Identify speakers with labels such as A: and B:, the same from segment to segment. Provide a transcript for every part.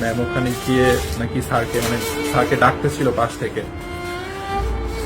A: Ma'am ওখানে গিয়ে নাকি স্যারকে মানে স্যারকে ডাকতেছিল পাশ থেকে।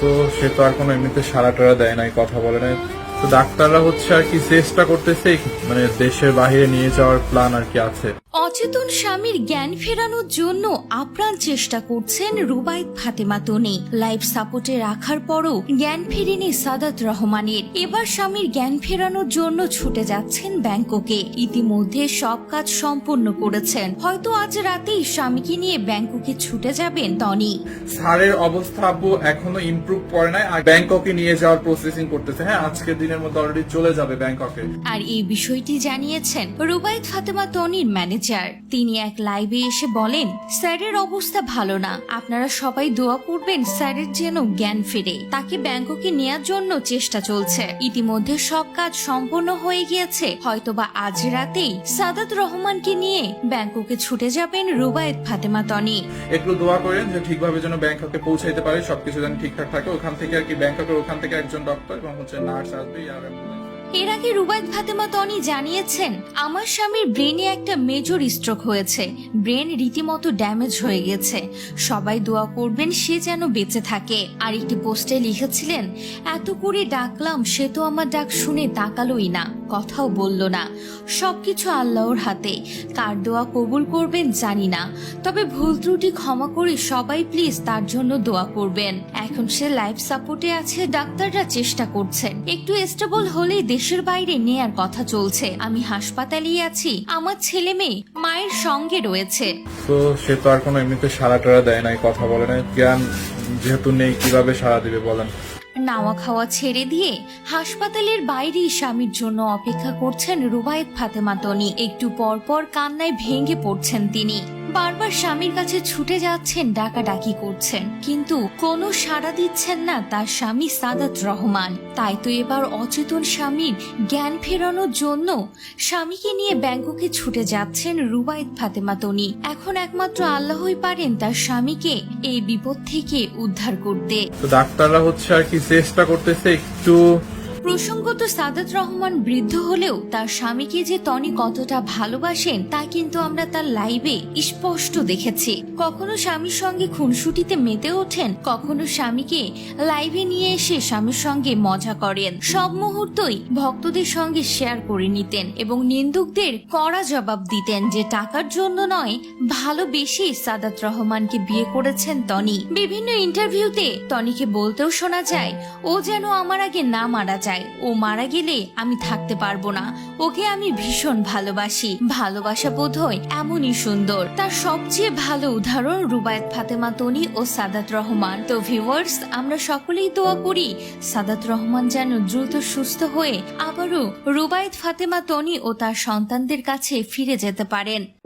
A: তো সে তো আর কোনো এমনিতে সারা টারা দেয় নাই, কথা বলে নাই। তো ডাক্তাররা হচ্ছে আর কি চেষ্টা করতেছে মানে দেশের বাহিরে নিয়ে যাওয়ার প্ল্যান আর কি আছে।
B: অচেতন স্বামীর জ্ঞান ফেরানোর জন্য আপ্রাণ চেষ্টা করছেন রুবাইদ ফাতেমা তনি। লাইফ সাপোর্টে রাখার পরও জ্ঞান ফেরেনি সাদাত রহমানের। এবার স্বামীর জ্ঞান ফেরানোর জন্য ছুটে যাচ্ছেন ব্যাংককে। ইতিমধ্যে সব কাজ সম্পন্ন করেছেন। হয়তো আজ রাতেই স্বামীকে নিয়ে ব্যাংককে ছুটে যাবেন তনি।
A: স্যারের অবস্থা আব্বু এখনও ইমপ্রুভ করে নাই আর ব্যাংককে নিয়ে যাওয়ার প্রসেসিং করতেছে। হ্যাঁ আজকের দিনের মধ্যে অলরেডি চলে যাবে ব্যাংককে।
B: আর এই বিষয়টি জানিয়েছেন রুবাইদ ফাতেমা তনির ম্যানেজার তিনি এক লাইভে এসে বলেন, স্যারের অবস্থা ভালো না। আপনারা সবাই দোয়া করবেন স্যারের যেন জ্ঞান ফেরে। তাকে ব্যাংককে নেয়ার জন্য চেষ্টা চলছে। ইতিমধ্যে সব কাজ সম্পন্ন হয়ে গিয়েছে। হয়তোবা আজ রাতেই সাদাত রহমানকে নিয়ে ব্যাংককে ছুটে যাবেন রুবায়েত ফাতেমা তনি।
A: একটু দোয়া করেন যে ঠিকভাবে যেন ব্যাংককে পৌঁছাইতে পারে। সবকিছু যেন ঠিকঠাক থাকে। ওখান থেকে আর কি, ব্যাংককের ওখান থেকে একজন ডক্টর এবং হচ্ছে নার্স আসবে আর।
B: এর আগে রুবায়ত ফাতেমা তনি জানিয়েছেন, আমার স্বামীর ব্রেনে একটা মেজর স্ট্রোক হয়েছে। ব্রেন রীতিমতো ড্যামেজ হয়ে গেছে। সবাই দোয়া করবেন সে যেন বেঁচে থাকে। আর একটি পোস্টে লিখেছিলেন, এত করে ডাকলাম, সে তো আমার ডাক শুনে তাকালোই না। কথাও বলল না। সবকিছু আল্লাহর হাতে। কার দোয়া কবুল করবেন জানি না। তবে ভুল ত্রুটি ক্ষমা করে সবাই প্লিজ তার জন্য দোয়া করবেন। এখন সে লাইফ সাপোর্টে আছে, ডাক্তাররা চেষ্টা করছেন। একটু স্টেবল হলেই দেশের বাইরে নেয়ার কথা চলছে। আমি হাসপাতালেই আছি। আমার ছেলে মেয়ে মায়ের সঙ্গে রয়েছে।
A: তো সে তো আর কোনো এমনিতে সারা টারা দেয় নাই, কথা বলে নাই। জ্ঞান যেহেতু নেই, কীভাবে সারা দিবে বলেন?
B: নাওয়া খাওয়া ছেড়ে দিয়ে হাসপাতালের বাইরেই স্বামীর জন্য অপেক্ষা করছেন রুবায়েত ফাতেমা তনি। একটু পরপর পর কান্নায় ভেঙে পড়ছেন তিনি। বারবার স্বামীর কাছে ছুটে যাচ্ছেন, ডাকাডাকি করছেন। কিন্তু কোনো সাড়া দিচ্ছেন না তার স্বামী সাদাত রহমান। তাই তো এবার অচেতন স্বামীর জ্ঞান ফেরানোর জন্য স্বামীকে নিয়ে ব্যাংককে ছুটে যাচ্ছেন রুবায়েত ফাতেমা তনি। এখন একমাত্র আল্লাহই পারেন তার স্বামীকে এই বিপদ থেকে উদ্ধার করতে।
A: ডাক্তাররা হচ্ছে আর কি চেষ্টা করতেছে একটু
B: প্রসঙ্গত সাদাত রহমান বৃদ্ধ হলেও তার স্বামীকে যে তনি কতটা ভালোবাসেন, তা কিন্তু আমরা তার লাইভে স্পষ্ট দেখেছি। কখনো স্বামীর সঙ্গে খুনসুটিতে মেতে ওঠেন, কখনো স্বামীকে লাইভে নিয়ে এসে স্বামীর সঙ্গে মজা করেন। সব মুহূর্তই ভক্তদের সঙ্গে শেয়ার করে নিতেন এবং নিন্দুকদের কড়া জবাব দিতেন যে টাকার জন্য নয়, ভালোবেসে সাদাত রহমানকে বিয়ে করেছেন তনি বিভিন্ন ইন্টারভিউতে তনিকে বলতেও শোনা যায়, ও যেন আমার আগে না মারা যায়। ও মারা গেলে আমি থাকতে পারব না। ওকে আমি ভীষণ ভালোবাসি। ভালোবাসা বোধ হয় এমনই সুন্দর। তার সবচেয়ে ভালো উদাহরণ রুবায়ত ফাতেমা তনি ও সাদাত রহমান। তো ভিউয়ার্স আমরা সকলেই দোয়া করি, সাদাত রহমান যেন দ্রুত সুস্থ হয়ে আবারও রুবায়ত ফাতেমা তনি ও তার সন্তানদের কাছে ফিরে যেতে পারেন।